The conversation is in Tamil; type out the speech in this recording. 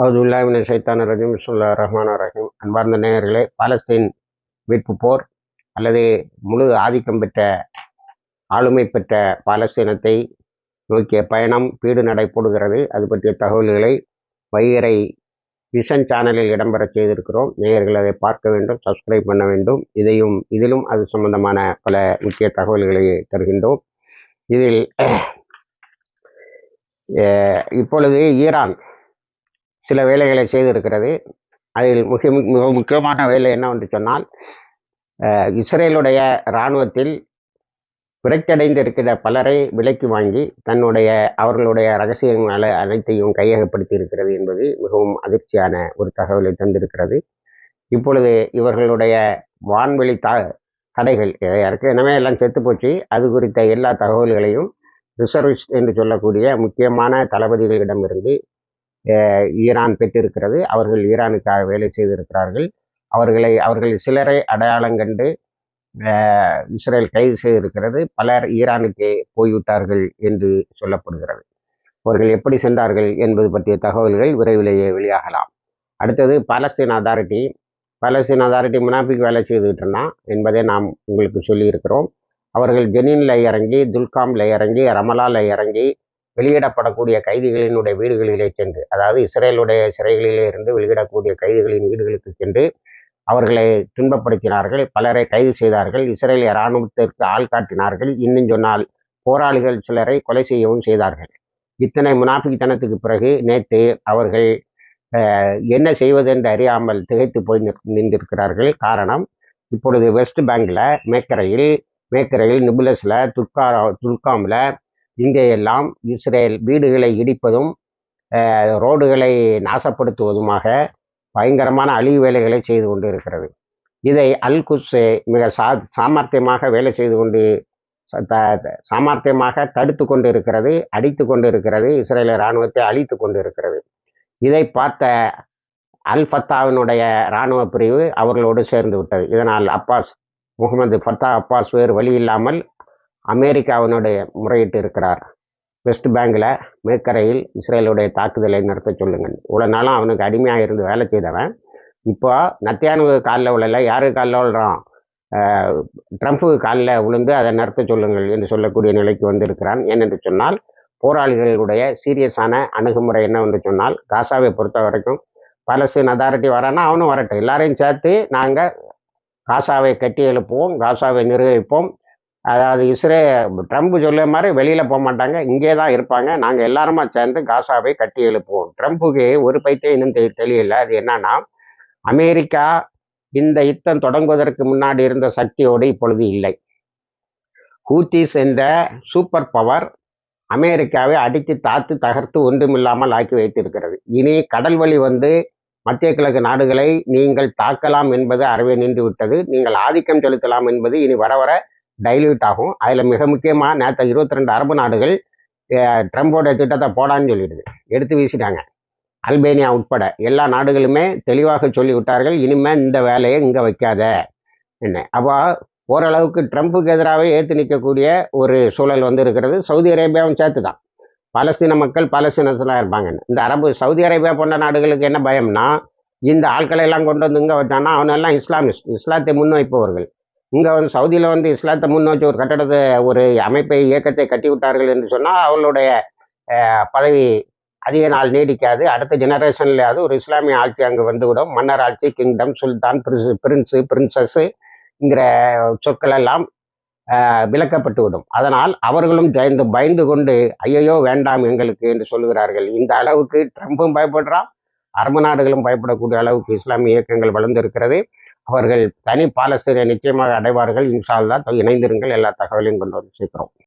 அவுதுல்லாவின் சைத்தான ரஜிம். சுல்லா ரஹ்மான் ரஹீம். அன்பார்ந்த நேயர்களே பாலஸ்தீன் மீட்பு போர் அல்லது முழு ஆதிக்கம் பெற்ற ஆளுமை பெற்ற பாலஸ்தீனத்தை நோக்கிய பயணம் பீடு நடைபோடுகிறது அது பற்றிய தகவல்களை வைகரை விஷன் சேனலில் இடம்பெற செய்திருக்கிறோம். நேயர்கள் அதை பார்க்க வேண்டும் சப்ஸ்கிரைப் பண்ண வேண்டும். இதையும் இதிலும் அது சம்பந்தமான பல முக்கிய தகவல்களை தருகின்றோம். இதில் இப்பொழுது ஈரான் சில வேலைகளை செய்திருக்கிறது. அதில் மிக மிக முக்கியமான வேலை என்னவென்று சொன்னால் இஸ்ரேலுடைய இராணுவத்தில் விரக்தடைந்திருக்கிற பலரை விலைக்கு வாங்கி தன்னுடைய அவர்களுடைய ரகசியங்கள் அனைத்தையும் கையகப்படுத்தி இருக்கிறது என்பது மிகவும் அதிர்ச்சியான ஒரு தகவலை தந்திருக்கிறது. இப்பொழுது இவர்களுடைய வான்வெளி த தடைகள் ஏற்கனவே எல்லாம் செத்து போச்சு. அது குறித்த எல்லா தகவல்களையும் ரிசர்விஸ்ட் என்று சொல்லக்கூடிய முக்கியமான தளபதிகளிடமிருந்து ஈரான் பெற்றிருக்கிறது. அவர்கள் ஈரானுக்காக வேலை செய்திருக்கிறார்கள். அவர்களை அவர்கள் சிலரை அடையாளம் கண்டு இஸ்ரேல் கைது செய்திருக்கிறது. பலர் ஈரானுக்கு போய்விட்டார்கள் என்று சொல்லப்படுகிறது. அவர்கள் எப்படி சென்றார்கள் என்பது பற்றிய தகவல்கள் விரைவிலேயே வெளியாகலாம். அடுத்தது பாலஸ்தீன் அதாரிட்டி பாலஸ்தீன் அதாரிட்டி முனாபிக் வேலை செய்துக்கிட்டு என்பதை நாம் உங்களுக்கு சொல்லியிருக்கிறோம். அவர்கள் ஜெனின்ல இறங்கி துல்காம்ல இறங்கி ரமலால இறங்கி வெளியிடப்படக்கூடிய கைதிகளினுடைய வீடுகளிலே சென்று அதாவது இஸ்ரேலுடைய சிறைகளிலே இருந்து வெளியிடக்கூடிய கைதிகளின் வீடுகளுக்கு சென்று அவர்களை துன்பப்படுத்தினார்கள். பலரை கைது செய்தார்கள். இஸ்ரேலிய இராணுவத்திற்கு ஆள் காட்டினார்கள். இன்னும் சொன்னால் போராளிகள் சிலரை கொலை செய்யவும் செய்தார்கள். இத்தனை முனாபித்தனத்துக்கு பிறகு நேற்று அவர்கள் என்ன செய்வதென்று அறியாமல் திகைத்து போய் நின்றிருக்கிறார்கள். காரணம் இப்பொழுது வெஸ்ட் பேங்கில் மேக்கரையில் மேக்கரையில் நிபுலஸில் துர்கா துல்காமில் இங்கேயெல்லாம் இஸ்ரேல் வீடுகளை இடிப்பதும் ரோடுகளை நாசப்படுத்துவதுமாக பயங்கரமான அழிவு வேலைகளை செய்து கொண்டு இருக்கிறது இதை அல் மிக சா சாமர்த்தியமாக வேலை செய்து கொண்டு சாமர்த்தியமாக தடுத்து கொண்டு இருக்கிறது அடித்து கொண்டு இருக்கிறது இஸ்ரேல இராணுவத்தை அழித்து கொண்டு இருக்கிறது இதை பார்த்த அல் ஃபத்தாவினுடைய இராணுவ பிரிவு அவர்களோடு சேர்ந்து விட்டது. இதனால் அப்பாஸ் முகமது ஃபத்தா அப்பாஸ் வேறு வழி இல்லாமல் அமெரிக்காவினுடைய முறையிட்டு இருக்கிறார். வெஸ்ட் பேங்கில் மேற்கரையில் இஸ்ரேலுடைய தாக்குதலை நடத்த சொல்லுங்கள். இவ்வளோ நாளும் அவனுக்கு அடிமையாக இருந்து வேலை செய்தவன். இப்போ நத்தியானு காலில் விழல யாரு காலில் விழுறான்? ட்ரம்ப்புக்கு காலில் விழுந்து அதை நடத்த சொல்லுங்கள் என்று சொல்லக்கூடிய நிலைக்கு வந்திருக்கிறான். ஏனென்று சொன்னால் போராளிகளுடைய சீரியஸான அணுகுமுறை என்னவென்று சொன்னால் காசாவை பொறுத்த வரைக்கும் பலஸ்தீன் அதாரிட்டி வரானா அவனும் வரட்டும். எல்லாரையும் சேர்த்து நாங்கள் காசாவை கட்டி எழுப்புவோம் காசாவை நிர்வகிப்போம். அதாவது இஸ்ரே ட்ரம்ப் சொல்ல மாதிரி வெளியில் போக மாட்டாங்க. இங்கே தான் இருப்பாங்க. நாங்கள் எல்லாருமா சேர்ந்து காசாவை கட்டி எழுப்புவோம். ட்ரம்ப்புக்கு ஒரு பைத்தியம் இன்னும் தெரியல. அது என்னன்னா அமெரிக்கா இந்த யுத்தம் தொடங்குவதற்கு முன்னாடி இருந்த சக்தியோடு இப்பொழுது இல்லை. ஹூத்திஸ் என்ற சூப்பர் பவர் அமெரிக்காவை அடித்து தாத்து தகர்த்து ஒன்றுமில்லாமல் ஆக்கி வைத்திருக்கிறது. இனி கடல் வழி வந்து மத்திய கிழக்கு நாடுகளை நீங்கள் தாக்கலாம் என்பது அறவே நின்று விட்டது. நீங்கள் ஆதிக்கம் செலுத்தலாம் என்பது இனி வர வர டைல்யூட் ஆகும். அதில் மிக முக்கியமாக நேற்று இருபத்தி ரெண்டு அரபு நாடுகள் ட்ரம்போட திட்டத்தை போடான்னு சொல்லிடுது. எடுத்து வீசிட்டாங்க. அல்பேனியா உட்பட எல்லா நாடுகளுமே தெளிவாக சொல்லி விட்டார்கள் இனிமேல் இந்த வேலையை இங்கே வைக்காத. என்ன? அப்போ ஓரளவுக்கு ட்ரம்ப்புக்கு எதிராகவே ஏற்று நிற்கக்கூடிய ஒரு சூழல் வந்து இருக்கிறது சவுதி அரேபியாவும் சேர்த்து தான் பாலஸ்தீன மக்கள் பாலஸ்தீனத்தில் இருப்பாங்க. இந்த அரபு சவுதி அரேபியா போன்ற நாடுகளுக்கு என்ன பயம்னா இந்த ஆட்களை எல்லாம் கொண்டு வந்து இங்கே வச்சான்னா அவனெல்லாம் இஸ்லாமிஸ்ட் இஸ்லாத்தை முன்வைப்பவர்கள். இங்கே வந்து சவுதியில் வந்து இஸ்லாத்தை முன்னோக்கி ஒரு கட்டடத்தை ஒரு அமைப்பை இயக்கத்தை கட்டி விட்டார்கள் என்று சொன்னால் அவர்களுடைய பதவி அதிக நாள் நீடிக்காது. அடுத்த ஜெனரேஷன்லையாவது ஒரு இஸ்லாமிய ஆட்சி அங்கே வந்துவிடும். மன்னர் ஆட்சி கிங்டம் சுல்தான் பிரின்ஸு பிரின்சஸ்ஸுங்கிற சொற்கள் எல்லாம் விளக்கப்பட்டு விடும் அதனால் அவர்களும் பயந்து பயந்து கொண்டு ஐயையோ வேண்டாம் எங்களுக்கு என்று சொல்லுகிறார்கள். இந்த அளவுக்கு ட்ரம்ப்பும் பயப்படுறான். அரபு நாடுகளும் பயப்படக்கூடிய அளவுக்கு இஸ்லாமிய இயக்கங்கள் வளர்ந்திருக்கிறது. அவர்கள் தனி பாலஸ்தீனை நிச்சயமாக அடைவார்கள். இன்ஷால்லா இணைந்திருங்கள். எல்லா தகவலையும் கொண்டு வந்து சேர்க்கிறோம்.